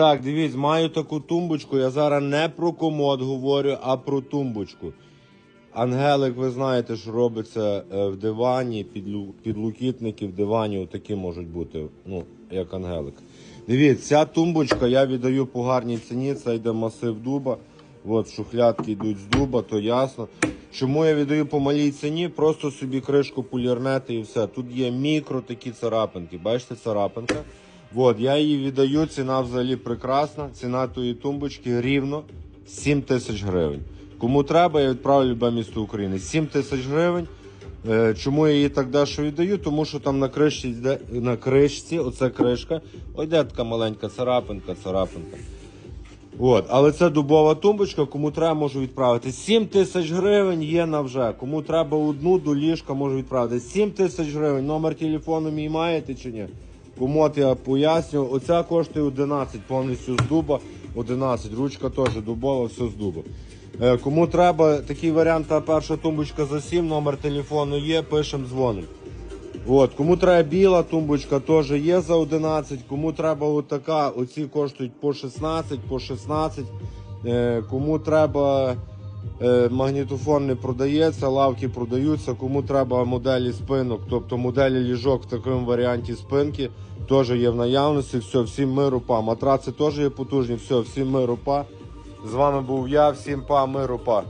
Так, дивіться, маю таку тумбочку. Я зараз не про комод говорю, а про тумбочку. Ангелик, ви знаєте, що робиться е, в дивані, підлу- підлокітники в дивані, отакі можуть бути, ну, як ангелик. Дивіться, ця тумбочка я віддаю по гарній ціні, це йде масив дуба. От, шухлядки йдуть з дуба, то ясно. Чому я віддаю по малій ціні? Просто собі кришку полірнете і все. Тут є мікро такі царапинки. Бачите, царапинка. От, я її віддаю, ціна взагалі прекрасна. Ціна тої тумбочки рівно 7 тисяч гривень. Кому треба, я відправлю любе місто України. 7 тисяч гривень. Е, Чому я її так дешево віддаю? Тому що там на кришці, йде- на кришці, оце кришка, ой, де така маленька царапинка, царапинка. От, але це дубова тумбочка, кому треба, можу відправити. 7 тисяч гривень є на вже. Кому треба одну до ліжка, можу відправити. 7 тисяч гривень. Номер телефону мій маєте чи ні? Комод я поясню. Оця коштує 11 повністю з дуба. 11. Ручка теж дубова, все з дуба. Е, Кому треба такий варіант, та перша тумбочка за 7, номер телефону є, пишемо, дзвонимо. От, кому треба біла тумбочка, теж є за 11. Кому треба отака, оці коштують по 16, по 16. Е, кому треба е, магнітофон не продається, лавки продаються. Кому треба моделі спинок, тобто моделі ліжок в такому варіанті спинки, теж є в наявності. Все, всім миру па. Матраци теж є потужні, все, всім миру па. З вами був я, всім па, миру па.